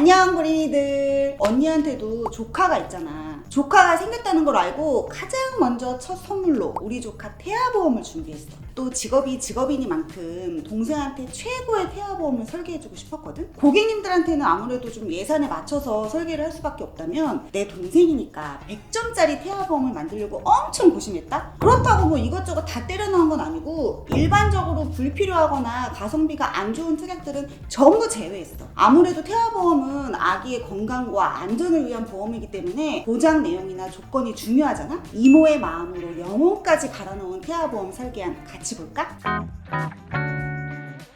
안녕 고린이들 언니한테도 조카가 있잖아. 조카가 생겼다는 걸 알고 가장 먼저 첫 선물로 우리 조카 태아보험을 준비했어. 또 직업이 직업이니만큼 동생한테 최고의 태아보험을 설계해주고 싶었거든? 고객님들한테는 아무래도 좀 예산에 맞춰서 설계를 할 수밖에 없다면 내 동생이니까 100점짜리 태아보험을 만들려고 엄청 고심했다? 그렇다고 뭐 이것저것 다 때려 넣은 건 아니고 일반적으로 불필요하거나 가성비가 안 좋은 특약들은 전부 제외했어. 아무래도 태아보험은 아기의 건강과 안전을 위한 보험이기 때문에 보장 내용이나 조건이 중요하잖아 이모의 마음으로 영혼까지 갈아넣은 태아보험 설계안 같이 볼까?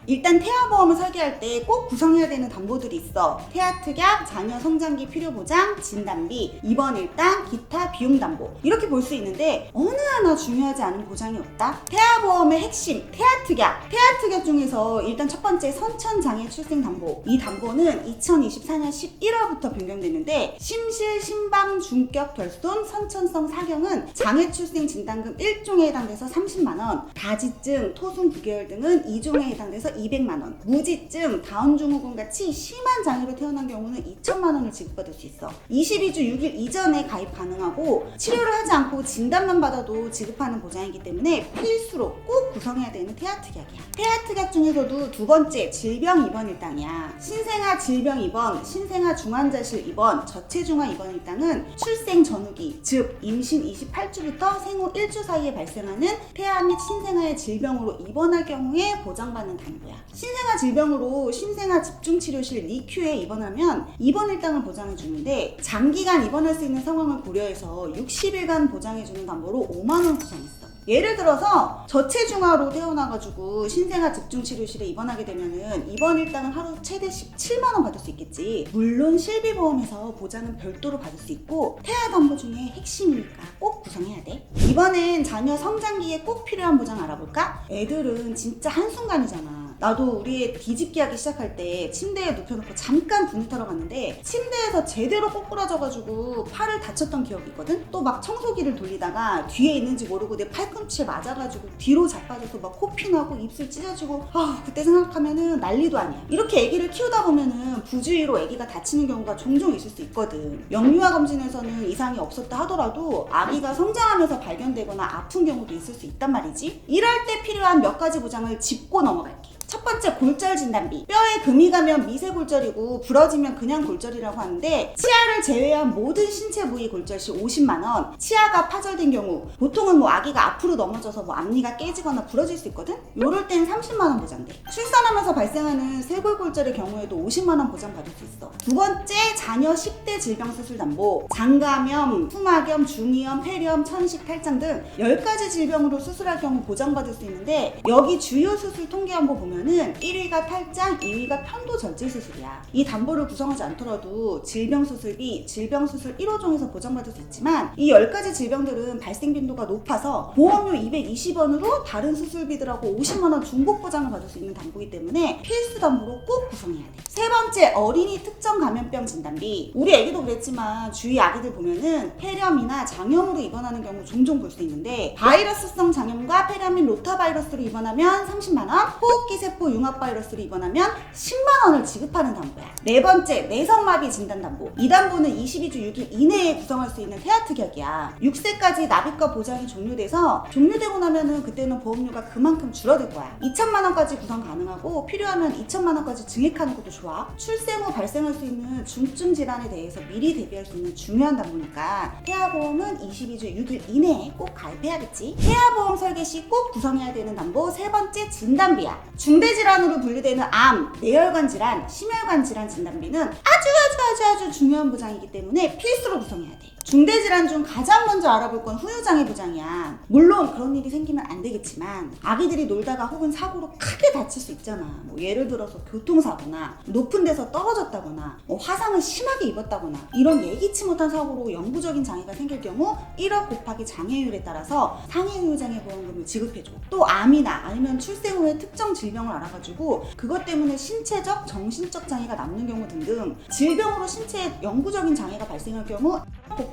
일단 태아보험을 설계할 때 꼭 구성해야 되는 담보들이 있어. 태아특약, 자녀 성장기 필요보장, 진단비, 입원 일당, 기타 비용 담보. 이렇게 볼 수 있는데 어느 하나 중요하지 않은 보장이 없다. 태아보험의 핵심, 태아특약. 태아특약 중에서 일단 첫 번째 선천장애 출생 담보. 이 담보는 2024년 11월부터 변경됐는데 심실, 심방, 중격, 결손, 선천성 사경은 장애 출생 진단금 1종에 해당돼서 30만 원, 다지증, 토순 9개월 등은 2종에 해당돼서 200만 원, 무지증, 다운증후군 같이 심한 장애로 태어난 경우는 2천만 원을 지급받을 수 있어. 22주 6일 이전에 가입 가능하고 치료를 하지 않고 진단만 받아도 지급하는 보장이기 때문에 필수로 꼭 구성해야 되는 태아특약이야. 태아특약 중에서도 두 번째 질병 입원 일당이야. 신생아 질병 입원, 신생아 중환자실 입원, 저체중아 입원 일당은 출생 전후기, 즉 임신 28주부터 생후 1주 사이에 발생하는 태아 및 신생아의 질병으로 입원할 경우에 보장받는 담 보야. 신생아 질병으로 신생아 집중치료실 NICU에 입원하면 입원 일당을 보장해 주는데 장기간 입원할 수 있는 상황을 고려해서 60일간 보장해 주는 담보로 5만 원 구성했어. 예를 들어서 저체중아로 태어나가지고 신생아 집중치료실에 입원하게 되면은 입원 일당은 하루 최대 17만 원 받을 수 있겠지. 물론 실비보험에서 보장은 별도로 받을 수 있고 태아 담보 중에 핵심이니까 꼭 구성해야 돼. 이번엔 자녀 성장기에 꼭 필요한 보장 알아볼까? 애들은 진짜 한순간이잖아. 나도 우리 애 뒤집기 하기 시작할 때 침대에 눕혀놓고 잠깐 분유 타러 갔는데 침대에서 제대로 꼬꾸라져가지고 팔을 다쳤던 기억이 있거든? 또 막 청소기를 돌리다가 뒤에 있는지 모르고 내 팔꿈치에 맞아가지고 뒤로 자빠져서 막 코피 나고 입술 찢어지고 아 그때 생각하면은 난리도 아니야. 이렇게 아기를 키우다 보면은 부주의로 아기가 다치는 경우가 종종 있을 수 있거든. 영유아 검진에서는 이상이 없었다 하더라도 아기가 성장하면서 발견되거나 아픈 경우도 있을 수 있단 말이지. 이럴 때 필요한 몇 가지 보장을 짚고 넘어갈게 첫 번째 골절 진단비. 뼈에 금이 가면 미세 골절이고 부러지면 그냥 골절이라고 하는데 치아를 제외한 모든 신체 부위 골절 시 50만 원. 치아가 파절된 경우 보통은 뭐 아기가 앞으로 넘어져서 뭐 앞니가 깨지거나 부러질 수 있거든. 요럴 땐 30만 원 보장돼. 출산하면서 발생하는 쇄골 골절의 경우에도 50만 원 보장 받을 수 있어. 두 번째 자녀 10대 질병 수술 담보. 장감염, 후막염, 중이염, 폐렴, 천식, 탈장 등 10가지 질병으로 수술할 경우 보장받을 수 있는데 여기 주요 수술 통계 한번 보면 은 1위가 탈장, 2위가 편도 절제 수술이야. 이 담보를 구성하지 않더라도 질병 수술비, 질병 수술 1호종에서 보장받을 수 있지만 이 10가지 질병들은 발생 빈도가 높아서 보험료 220원으로 다른 수술비들하고 50만 원 중복 보장을 받을 수 있는 담보이기 때문에 필수 담보로 꼭 구성해야 돼. 세 번째 어린이 특정 감염병 진단비. 우리 애기도 그랬지만 주위 아기들 보면은 폐렴이나 장염으로 입원하는 경우 종종 볼 수 있는데 바이러스성 장염과 폐렴 및 로타바이러스로 입원하면 30만 원, 호흡기 세포 융합 바이러스로 입원하면 10만 원을 지급하는 담보야. 네 번째 내성마비 진단 담보. 이 담보는 22주 6일 이내에 구성할 수 있는 태아특약이야. 6세까지 납입과 보장이 종료돼서 종료되고 나면은 그때는 보험료가 그만큼 줄어들 거야. 2천만 원까지 구성 가능하고 필요하면 2천만 원까지 증액하는 것도 좋아. 출생 후 발생할 수 있는 중증 질환에 대해서 미리 대비할 수 있는 중요한 담보니까 태아보험은 22주 6일 이내에 꼭 가입해야겠지. 태아보험 설계 시 꼭 구성해야 되는 담보 세 번째 진단비야. 중대 질환으로 분류되는 암, 뇌혈관 질환, 심혈관 질환 진단비는 아주 아주 아주 아주 중요한 보장이기 때문에 필수로 구성해야 돼. 중대질환 중 가장 먼저 알아볼 건 후유장애 보장이야. 물론 그런 일이 생기면 안 되겠지만 아기들이 놀다가 혹은 사고로 크게 다칠 수 있잖아. 뭐 예를 들어서 교통사고나 높은 데서 떨어졌다거나 뭐 화상을 심하게 입었다거나 이런 예기치 못한 사고로 영구적인 장애가 생길 경우 1억 곱하기 장애율에 따라서 상해 후유장애 보험금을 지급해줘. 또 암이나 아니면 출생 후에 특정 질병을 알아가지고 그것 때문에 신체적, 정신적 장애가 남는 경우 등등 질병으로 신체에 영구적인 장애가 발생할 경우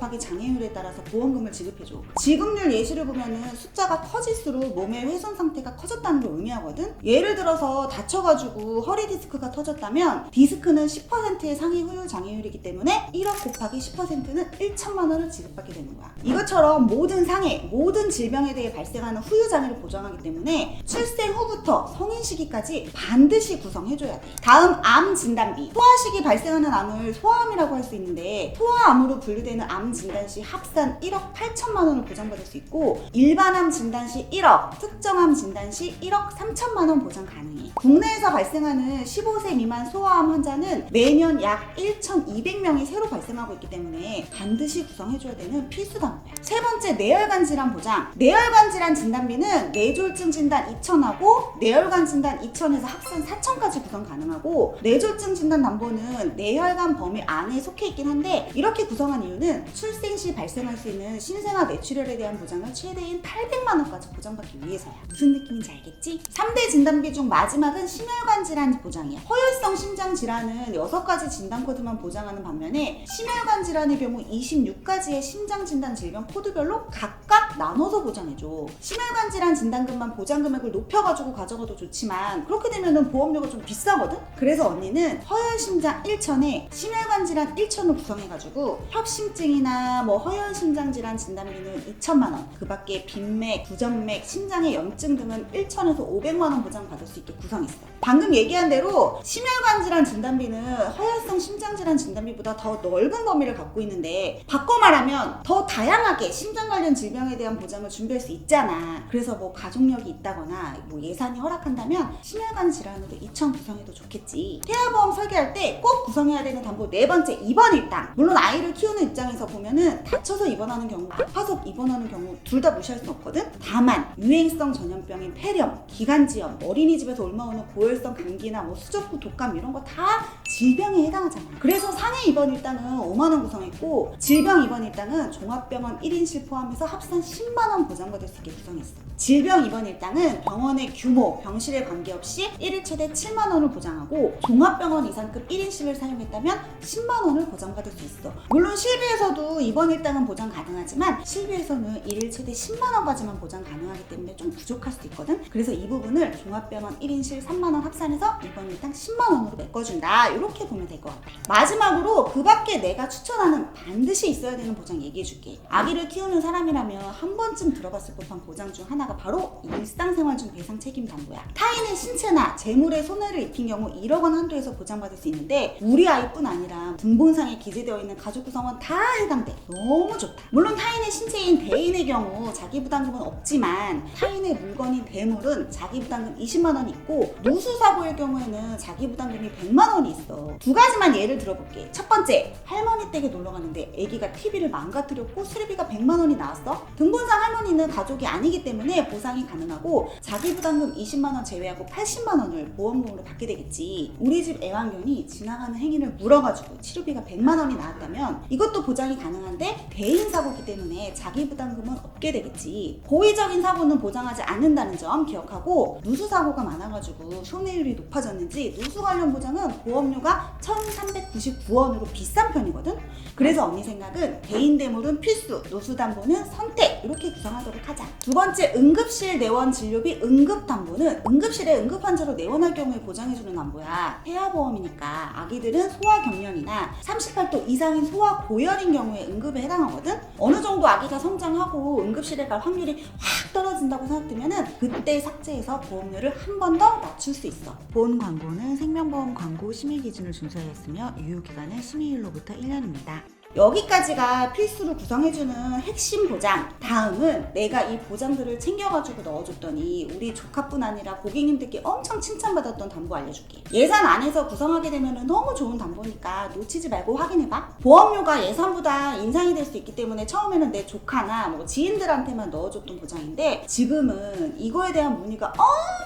곱하기 장애율에 따라서 보험금을 지급해줘. 지급률 예시를 보면은 숫자가 커질수록 몸의 훼손 상태가 커졌다는 걸 의미하거든. 예를 들어서 다쳐가지고 허리 디스크가 터졌다면 디스크는 10%의 상위 후유 장애율이기 때문에 1억 곱하기 10%는 1천만 원을 지급받게 되는 거야. 이것처럼 모든 상해, 모든 질병에 대해 발생하는 후유 장애를 보장하기 때문에 출생 후부터 성인 시기까지 반드시 구성해줘야 돼. 다음 암 진단비. 소아 시기 발생하는 암을 소아암이라고 할 수 있는데 소아암으로 분류되는 암 진단 시 합산 1억 8천만 원을 보장받을 수 있고 일반 암 진단 시 1억, 특정 암 진단 시 1억 3천만 원 보장 가능해. 국내에서 발생하는 15세 미만 소아암 환자는 매년 약 1,200명이 새로 발생하고 있기 때문에 반드시 구성해줘야 되는 필수 단계야. 세 번째 뇌혈관 질환 보장. 뇌혈관 질환 진단비는 뇌졸중 진단 2천하고 뇌혈관 진단 2천에서 합산 4천까지 구성 가능하고 뇌졸중 진단 담보는 뇌혈관 범위 안에 속해 있긴 한데 이렇게 구성한 이유는 출생 시 발생할 수 있는 신생아 뇌출혈에 대한 보장을 최대인 800만 원까지 보장받기 위해서야. 무슨 느낌인지 알겠지? 3대 진단비 중 마지막은 심혈관 질환 보장이야. 허혈성 심장 질환은 6가지 진단 코드만 보장하는 반면에 심혈관 질환의 경우 26가지의 심장 진단 질병 코드별로 각각 나눠서 보장해줘. 심혈관 질환 진단금만 보장 금액을 높여가지고 가져가도 좋지만 그렇게 되면은 보험료가 좀 비싸거든? 그래서 언니는 허혈 심장 1천에 심혈관 질환 1천을 구성해가지고 협심증이나 뭐 허혈심장 질환 진단비는 2천만 원, 그 밖에 빈맥, 구전맥, 심장의 염증 등은 1천에서 500만 원 보장 받을 수 있게 구성했어. 방금 얘기한 대로 심혈관 질환 진단비는 허혈성 심장 질환 진단비보다 더 넓은 범위를 갖고 있는데 바꿔 말하면 더 다양하게 심장 관련 질병에 대한 보장을 준비할 수 있잖아. 그래서 뭐 가족력이 있다거나 뭐 예산이 허락한다면 심혈관 질환으로 2천 구성해도 좋겠지. 태아보험 설계할 때 꼭 구성해야 되는 담보 네 번째 입원 일당. 물론 아이를 키우는 입장에서 보면 은 다쳐서 입원하는 경우, 아파서 입원하는 경우 둘 다 무시할 수 없거든. 다만 유행성 전염병인 폐렴, 기관지염, 어린이집에서 올라오는 고열성 감기나 뭐 수족구 독감 이런 거 다 질병에 해당하잖아. 그래서 상해 입원 일당은 5만 원 구성했고 질병 입원 일당은 종합병원 1인실 포함해서 합산 10만 원 보장받을 수 있게 구성했어. 질병 입원 일당은 병원의 규모, 병실에 관계없이 1일 최대 7만 원을 보장하고 종합병원 이상급 1인실을 사용했다면 10만 원을 보장받을 수 있어. 물론 실비에서도 입원 일당은 보장 가능하지만 실비에서는 1일 최대 10만 원까지만 보장 가능하기 때문에 좀 부족할 수도 있거든. 그래서 이 부분을 종합병원 1인실 3만 원 합산해서 입원 일당 10만 원으로 메꿔준다. 이렇게 보면 될 것 같아. 마지막으로 그 밖에 내가 추천하는 반드시 있어야 되는 보장 얘기해줄게. 아기를 키우는 사람이라면 한 번쯤 들어봤을 법한 보장 중 하나가 바로 일상생활 중 배상 책임 담보야. 타인의 신체나 재물에 손해를 입힌 경우 1억 원 한도에서 보장받을 수 있는데 우리 아이뿐 아니라 등본상에 기재되어 있는 가족 구성원 다 해당 돼. 너무 좋다. 물론 타인의 신체인 대인의 경우 자기 부담금은 없지만 타인의 물건인 대물은 자기 부담금 20만 원이 있고 누수 사고의 경우에는 자기 부담금이 100만 원이 있어. 두 가지만 예를 들어볼게. 첫 번째, 할머니 댁에 놀러 갔는데 아기가 TV를 망가뜨렸고 수리비가 100만 원이 나왔어. 등본상 할머니는 가족이 아니기 때문에 보상이 가능하고 자기 부담금 20만 원 제외하고 80만 원을 보험금으로 받게 되겠지. 우리 집 애완견이 지나가는 행인을 물어가지고 치료비가 100만 원이 나왔다면 이것도 보장이 가능한데 대인 사고기 때문에 자기 부담금은 없게 되겠지. 고의적인 사고는 보장하지 않는다는 점 기억하고 누수 사고가 많아가지고 손해율이 높아졌는지 누수 관련 보장은 보험료가 1,399원으로 비싼 편이거든. 그래서 언니 생각은 대인 대물은 필수, 누수 담보는 선택 이렇게 구성하도록 하자. 두 번째 응급실 내원 진료비 응급 담보는 응급실에 응급 환자로 내원할 경우에 보장해주는 담보야. 폐하보험이니까 아기들은 소아 경련이나 38도 이상인 소아 고열인 경우에 응급에 해당하거든. 어느 정도 아기가 성장하고 응급실에 갈 확률이 확 떨어진다고 생각되면은 그때 삭제해서 보험료를 한 번 더 낮출 수 있어. 본 광고는 생명보험 광고 심의 기준을 준수하여 했으며 유효 기간은 심의일로부터 1년입니다. 여기까지가 필수로 구성해주는 핵심 보장. 다음은 내가 이 보장들을 챙겨가지고 넣어줬더니 우리 조카뿐 아니라 고객님들께 엄청 칭찬받았던 담보 알려줄게. 예산 안에서 구성하게 되면 너무 좋은 담보니까 놓치지 말고 확인해봐. 보험료가 예산보다 인상이 될 수 있기 때문에 처음에는 내 조카나 뭐 지인들한테만 넣어줬던 보장인데 지금은 이거에 대한 문의가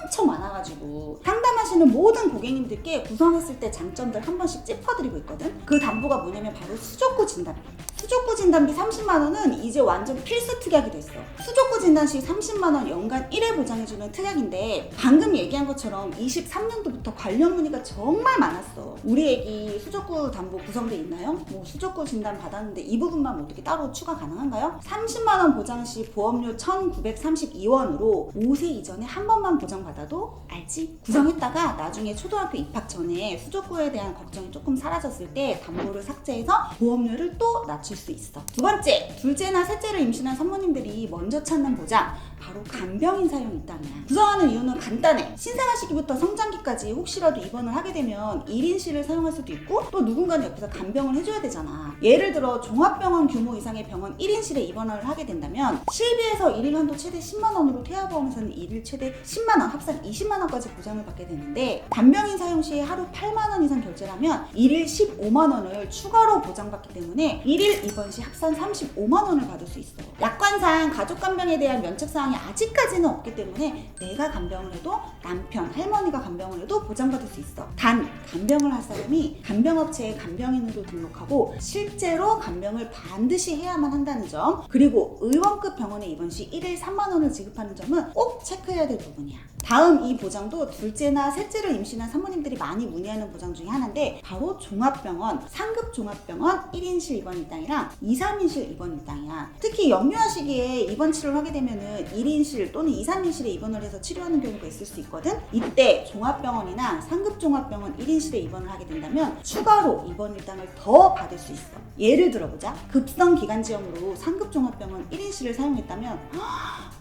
엄청 많아가지고 상담하시는 모든 고객님들께 구성했을 때 장점들 한 번씩 짚어드리고 있거든. 그 담보가 뭐냐면 바로 수족구 진단비. 수족구 진단비 30만 원은 이제 완전 필수 특약이 됐어. 수족구 진단 시 30만 원 연간 1회 보장해주는 특약인데 방금 얘기한 것처럼 23년도부터 관련 문의가 정말 많았어. 우리 애기 수족구 담보 구성돼 있나요? 뭐 수족구 진단 받았는데 이 부분만 뭐 어떻게 따로 추가 가능한가요? 30만 원 보장 시 보험료 1,932원으로 5세 이전에 한 번만 보장받아도 알지? 구성했다가 나중에 초등학교 입학 전에 수족구에 대한 걱정이 조금 사라졌을 때 담보를 삭제해서 보험료를 또 낮출 수 있어. 두 번째, 둘째나 셋째를 임신한 산모님들이 먼저 찾는 보장. 바로 간병인 사용 있다면 구성하는 이유는 간단해. 신생아 시기부터 성장기까지 혹시라도 입원을 하게 되면 1인실을 사용할 수도 있고 또 누군가는 옆에서 간병을 해줘야 되잖아. 예를 들어 종합병원 규모 이상의 병원 1인실에 입원을 하게 된다면 실비에서 1일 한도 최대 10만원으로 태아보험에서는 1일 최대 10만원 합산 20만원까지 보장을 받게 되는데 간병인 사용 시에 하루 8만원 이상 결제하면 1일 15만원을 추가로 보장받기 때문에 1일 입원 시 합산 35만원을 받을 수 있어. 약관상 가족 간병에 대한 면책사항 이 아직까지는 없기 때문에 내가 간병을 해도 남편, 할머니가 간병을 해도 보장받을 수 있어. 단 간병을 할 사람이 간병업체에 간병인으로 등록하고 실제로 간병을 반드시 해야만 한다는 점 그리고 의원급 병원에 입원 시 1일 3만 원을 지급하는 점은 꼭 체크해야 될 부분이야. 다음 이 보장도 둘째나 셋째를 임신한 산모님들이 많이 문의하는 보장 중에 하나인데 바로 종합병원, 상급 종합병원 1인실 입원 일당이랑 2, 3인실 입원 일당이야. 특히 영유아 시기에 입원 치료를 하게 되면은 1인실 또는 2, 3인실에 입원을 해서 치료하는 경우가 있을 수 있거든. 이때 종합병원이나 상급 종합병원 1인실에 입원을 하게 된다면 추가로 입원 일당을 더 받을 수 있어. 예를 들어보자. 급성 기관지염으로 상급 종합병원 1인실을 사용했다면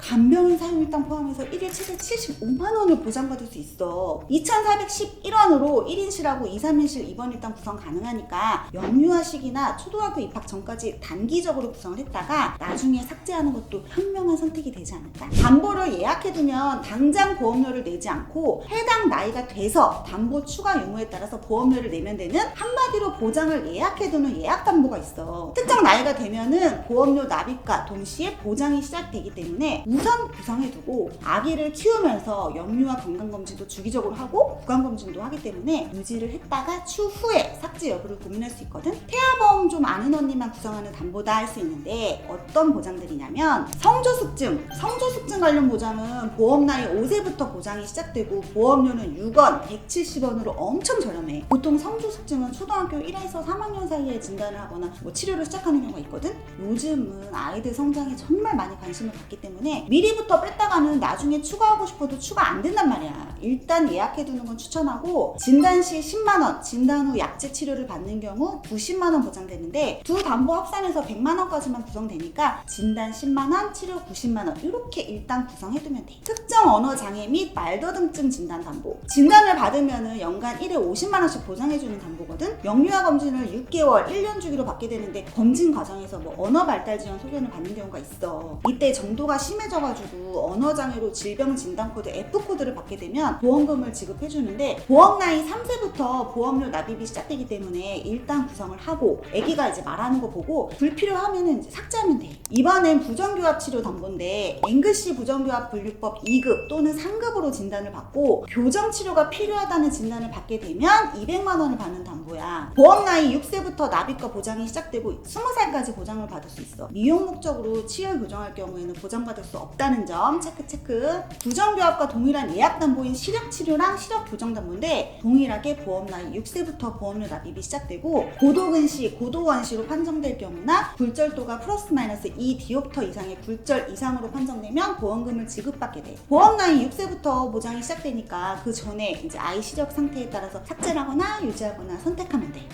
간병인 사용일당 포함해서 1일 최대 75만 원을 보장받을 수 있어. 2,411원으로 1인실하고 2, 3인실 입원일당 구성 가능하니까 영유아식이나 초등학교 입학 전까지 단기적으로 구성을 했다가 나중에 삭제하는 것도 현명한 선택이 되지 않을까? 담보를 예약해두면 당장 보험료를 내지 않고 해당 나이가 돼서 담보 추가 유무에 따라서 보험료를 내면 되는 한마디로 보장을 예약해두는 예약담보가 있어. 특정 나이가 되면은 보험료 납입과 동시에 보장이 시작되기 때문에 우선 구성해두고 아기를 키우면서 영유아 건강검진도 주기적으로 하고 구강검진도 하기 때문에 유지를 했다가 추후에 삭제 여부를 고민할 수 있거든. 태아보험 좀 아는 언니만 구성하는 담보다 할 수 있는데 어떤 보장들이냐면 성조숙증, 성조숙증 관련 보장은 보험 나이 5세부터 보장이 시작되고 보험료는 6원, 170원으로 엄청 저렴해. 보통 성조숙증은 초등학교 1에서 3학년 사이에 진단을 하거나 뭐 치료를 시작하는 경우가 있거든. 요즘은 아이들 성장에 정말 많이 관심을 갖기 때문에 미리부터 뺐다가는 나중에 추가하고 싶어도 추가 안 된단 말이야. 일단 예약해두는 건 추천하고 진단 시 10만 원, 진단 후 약제 치료를 받는 경우 90만 원 보장되는데 두 담보 합산해서 100만 원까지만 구성되니까 진단 10만 원, 치료 90만 원 이렇게 일단 구성해두면 돼. 특정 언어 장애 및 말더듬증 진단 담보. 진단을 받으면은 연간 1회 50만 원씩 보장해주는 담보거든. 영유아 검진을 6개월, 1년 주기로 받게 되는데 검진 과정에서 뭐 언어 발달 지원 소견을 받는 경우가 있어. 이때 정도가 심해져 가지고 언어 장애로 질병 진단 코드 F 코드를 받게 되면 보험금을 지급해주는데 보험 나이 3세부터 보험료 납입이 시작되기 때문에 일단 구성을 하고 아기가 이제 말하는 거 보고 불필요하면은 이제 삭제하면 돼. 이번엔 부정교합 치료 담보인데 앵글씨 부정교합 분류법 2급 또는 3급으로 진단을 받고 교정 치료가 필요하다는 진단을 받게 되면 200만 원을 받는 담보야. 보험 나이 6세부터 납입과 보장이 시작되고 20살까지 보장을 받을 수 있어. 미용 목적으로 치열 교정할 경우에는 보장받을 수 없다는 점 체크 체크. 부정교합과 동일한 예약 담보인 시력 치료랑 시력 교정 담보인데 동일하게 보험 나이 6세부터 보험료 납입이 시작되고 고도근시, 고도원시로 판정될 경우나 굴절도가 플러스 마이너스 2 디옵터 이상의 굴절 이상으로 판정되면 보험금을 지급받게 돼. 보험 나이 6세부터 보장이 시작되니까 그 전에 이제 아이 시력 상태에 따라서 삭제를 하거나 유지하거나 선택하면 돼.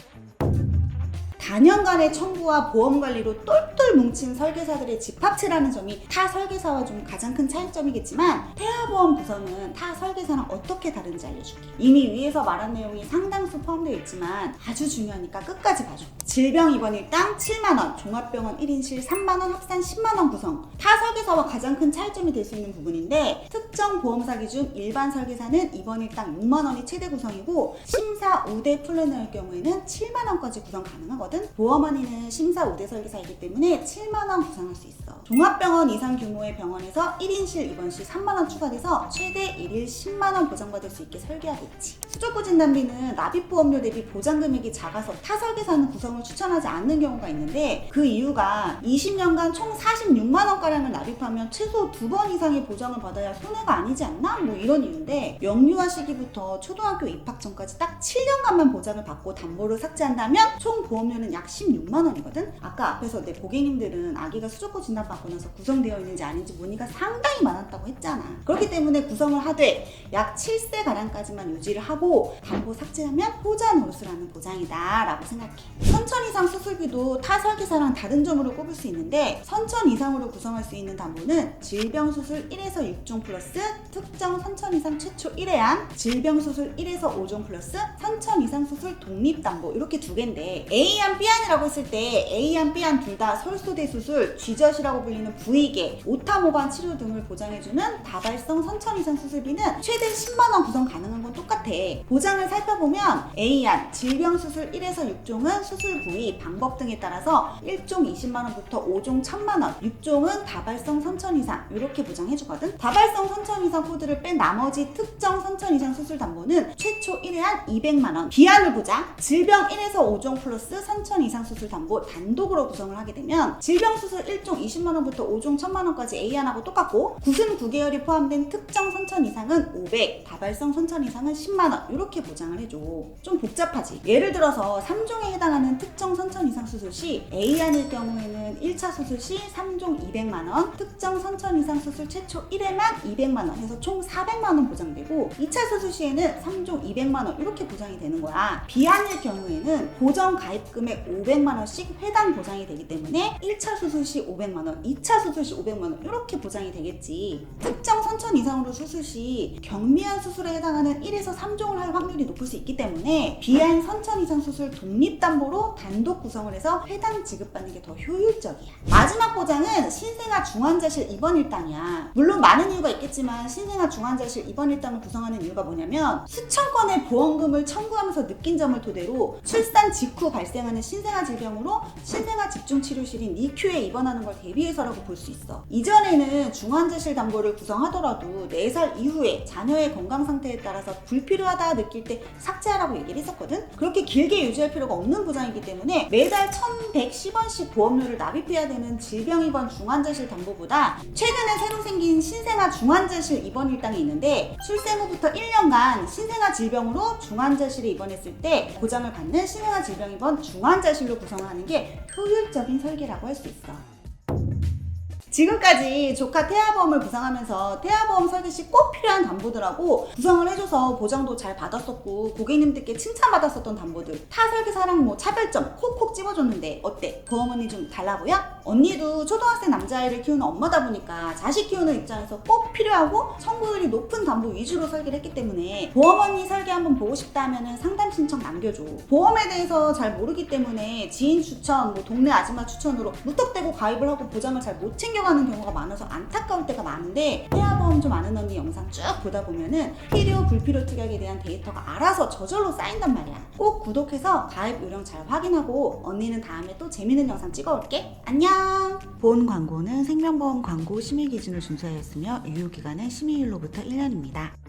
단연간의 청구와 보험 관리로 똘똘 뭉친 설계사들의 집합체라는 점이 타 설계사와 좀 가장 큰 차이점이겠지만 태아보험 부서는 타 설계사랑 어떻게 다른지 알려줄게. 이미 위에서 말한 내용이 상당수 포함되어 있지만 아주 중요하니까 끝까지 봐줘. 질병 입원 일당 7만원, 종합병원 1인실 3만원, 합산 10만원 구성. 타 설계사와 가장 큰 차이점이 될 수 있는 부분인데 특정 보험사 기준 일반 설계사는 입원 일당 6만원이 최대 구성이고 심사 우대 플래너일 경우에는 7만원까지 구성 가능하거든. 보험원인은 심사 우대 설계사이기 때문에 7만원 구성할 수 있어. 종합병원 이상 규모의 병원에서 1인실 입원 시 3만원 추가돼서 최대 1일 10만원 보장받을 수 있게 설계하고 있지. 수족구 진단비는 납입보험료 대비 보장 금액이 작아서 타 설계사는 구성을 추천하지 않는 경우가 있는데 그 이유가 20년간 총 46만 원가량을 납입하면 최소 두 번 이상의 보장을 받아야 손해가 아니지 않나? 뭐 이런 이유인데 영유아 시기부터 초등학교 입학 전까지 딱 7년간만 보장을 받고 담보를 삭제한다면 총 보험료는 약 16만 원이거든. 아까 앞에서 내 고객님들은 아기가 수족고 진단받고 나서 구성되어 있는지 아닌지 문의가 상당히 많았다고 했잖아. 그렇기 때문에 구성을 하되 약 7세 가량까지만 유지를 하고 담보 삭제하면 효자 노릇을 하는 보장이다라고 생각해. 선천 이상 수술비도 타 설계사랑 다른 점으로 꼽을 수 있는데 선천 이상으로 구성할 수 있는 담보는 질병 수술 1에서 6종 플러스 특정 선천 이상 최초 1회안, 질병 수술 1에서 5종 플러스 선천 이상 수술 독립 담보 이렇게 두 개인데 A 안 B안이라고 했을 때 A안 B안 둘 다 설소대 수술, 쥐젖이라고 불리는 부위계, 오타모관 치료 등을 보장해주는 다발성 선천 이상 수술비는 최대 10만 원 구성 가능한 건 똑같아. 보장을 살펴보면 A안 질병 수술 1에서 6종은 수술 부위, 방법 등에 따라서 1종 20만 원부터 5종 1000만 원, 6종은 다발성 선천 이상 이렇게 보장해주거든. 다발성 선천 이상 코드를 뺀 나머지 특정 선천 이상 수술 담보는 최초 1회안 200만 원, 비안을 보자. 질병 1에서 5종 플러스 선천 이상 수술 담보 단독으로 구성을 하게 되면 질병 수술 1종 20만 원부터 5종 1000만 원까지 A안하고 똑같고 구순 9개월이 포함된 특정 선천 이상은 500, 다발성 선천 이상은 10만 원 이렇게 보장을 해줘. 좀 복잡하지. 예를 들어서 3종에 해당하는 특정 선천 이상 수술 시 A안일 경우에는 1차 수술 시 3종 200만 원, 특정 선천 이상 수술 최초 1회만 200만 원 해서 총 400만 원 보장되고 2차 수술 시에는 3종 200만 원 이렇게 보장이 되는 거야. 비안일 경우에는 보정 가입 금액 500만 원씩 회당 보장이 되기 때문에 1차 수술 시 500만 원, 2차 수술 시 500만 원 이렇게 보장이 되겠지. 특정 선천 이상으로 수술 시 경미한 수술에 해당하는 1에서 3종을 할 확률이 높을 수 있기 때문에 비안 선천 이상 수술 독립 담보로 단독 구성을 해서 회당 지급받는 게 더 효율적이야. 마지막 보장은 신생아 중환자실 입원 일당이야. 물론 많은 이유가 있겠지만 신생아 중환자실 입원 일당을 구성하는 이유가 뭐냐면 수천 건의 보험금을 청구하면서 느낀 점을 토대로 출산 직후 발생하는 신생아 질병으로 신생아 집중치료실인 니큐에 입원하는 걸 대비해서라고 볼 수 있어. 이전에는 중환자실 담보를 구성하더라도 4살 이후에 자녀의 건강 상태에 따라서 불필요하다 느낄 때 삭제하라고 얘기를 했었거든. 그렇게 길게 유지할 필요가 없는 보장이기 때문에 매달 1110원씩 보험료를 납입해야 되는 질병 입원 중환자실 담보보다 최근에 새로 생긴 신생아 중환자실 입원 일당이 있는데 출생 후부터 1년간 신생아 질병으로 중환자실에 입원했을 때 보장을 받는 신생아 질병 입원 중 환자실로 구성을 하는 게 효율적인 설계라고 할 수 있어. 지금까지 조카 태아보험을 구성하면서 태아보험 설계 시 꼭 필요한 담보들하고 구성을 해줘서 보장도 잘 받았었고 고객님들께 칭찬받았었던 담보들 타 설계사랑 뭐 차별점 콕콕 집어줬는데 어때? 보험 언니 좀 달라 보여? 언니도 초등학생 남자아이를 키우는 엄마다 보니까 자식 키우는 입장에서 꼭 필요하고 청구율이 높은 담보 위주로 설계를 했기 때문에 보험 언니 설계 한번 보고 싶다 하면은 상담 신청 남겨줘 보험에 대해서 잘 모르기 때문에 지인 추천 뭐 동네 아줌마 추천으로 무턱대고 가입을 하고 보장을 잘 못 챙겨 가는 경우가 많아서 안타까울 때가 많은데 태아보험 좀 아는 언니 영상 쭉 보다 보면은 필요 불필요 특약에 대한 데이터가 알아서 저절로 쌓인단 말이야. 꼭 구독해서 가입 요령 잘 확인하고 언니는 다음에 또 재밌는 영상 찍어올게. 안녕! 본 광고는 생명보험 광고 심의 기준을 준수하였으며 유효 기간은 심의일로부터 1년입니다.